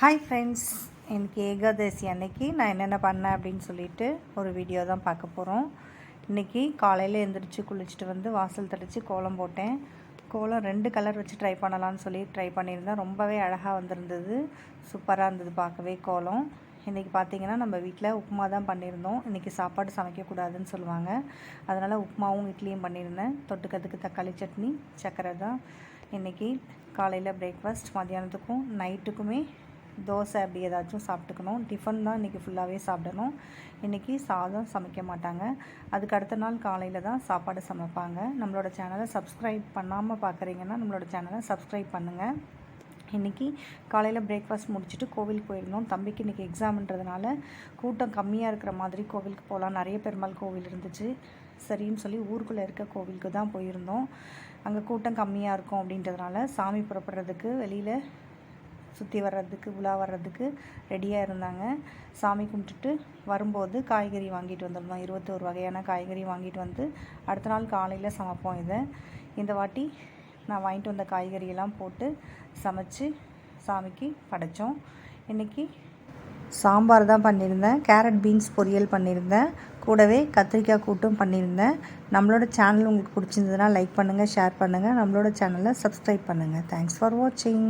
Hi friends எனக்கு ஏகாதசி அன்னைக்கு நான் என்னென்ன பண்ணேன் அப்படின்னு சொல்லிட்டு ஒரு வீடியோ தான் பார்க்க போகிறோம் இன்றைக்கி காலையில் எழுந்திரிச்சு குளிச்சுட்டு வந்து வாசல் தெளித்து கோலம் போட்டேன். கோலம் ரெண்டு கலர் வச்சு ட்ரை பண்ணலான்னு சொல்லி ட்ரை பண்ணியிருந்தேன். ரொம்பவே அழகாக வந்திருந்தது. சூப்பராக இருந்தது பார்க்கவே கோலம். இன்றைக்கி பார்த்தீங்கன்னா நம்ம வீட்டில் உப்புமா தான் பண்ணியிருந்தோம். இன்றைக்கி சாப்பாடு சமைக்கக்கூடாதுன்னு சொல்லுவாங்க. அதனால் உப்புமாவும் இட்லியும் பண்ணியிருந்தேன். தொட்டுக்கிறதுக்கு தக்காளி சட்னி சர்க்கரை தான். இன்றைக்கி காலையில் பிரேக்ஃபாஸ்ட் மதியானத்துக்கும் நைட்டுக்குமே தோசை அப்படி ஏதாச்சும் சாப்பிட்டுக்கணும். டிஃபன் தான் இன்றைக்கி ஃபுல்லாகவே சாப்பிடணும். இன்றைக்கி சாதம் சமைக்க மாட்டாங்க. அதுக்கு அடுத்த நாள் காலையில் தான் சாப்பாடு சமைப்பாங்க. நம்மளோட சேனலை சப்ஸ்கிரைப் பண்ணாமல் பார்க்குறீங்கன்னா நம்மளோட சேனலை சப்ஸ்கிரைப் பண்ணுங்கள் இன்றைக்கி காலையில் பிரேக்ஃபாஸ்ட் முடிச்சுட்டு கோவிலுக்கு போயிருந்தோம். தம்பிக்கு இன்றைக்கி எக்ஸாம்ன்றதுனால கூட்டம் கம்மியாக இருக்கிற மாதிரி கோவிலுக்கு போகலாம் நிறைய பெருமாள் கோவில் இருந்துச்சு. சரின்னு சொல்லி ஊருக்குள்ளே இருக்க கோவிலுக்கு தான் போயிருந்தோம். அங்கே கூட்டம் கம்மியாக இருக்கும் அப்படின்றதுனால சாமி புறப்படுறதுக்கு வெளியில் சுற்றி வர்றதுக்கு உலா வர்றதுக்கு ரெடியாக இருந்தாங்க. சாமி கும்பிட்டுட்டு வரும்போது காய்கறி வாங்கிட்டு வந்துருந்தோம் இருபத்தோரு வகையான காய்கறி வாங்கிட்டு வந்து அடுத்த நாள் காலையில் சமைப்போம் இதை. இந்த வாட்டி நான் வாங்கிட்டு வந்த காய்கறியெல்லாம் போட்டு சமைச்சு சாமிக்கு படைத்தோம் இன்றைக்கி சாம்பார் தான் பண்ணியிருந்தேன். கேரட் பீன்ஸ் பொரியல் பண்ணியிருந்தேன். கூடவே கத்திரிக்காய் கூட்டும் பண்ணியிருந்தேன். நம்மளோட சேனல் உங்களுக்கு பிடிச்சிருந்ததுன்னா லைக் பண்ணுங்கள் ஷேர் பண்ணுங்கள் நம்மளோட சேனலை சப்ஸ்கிரைப் பண்ணுங்கள் தேங்க்ஸ் ஃபார் வாட்சிங்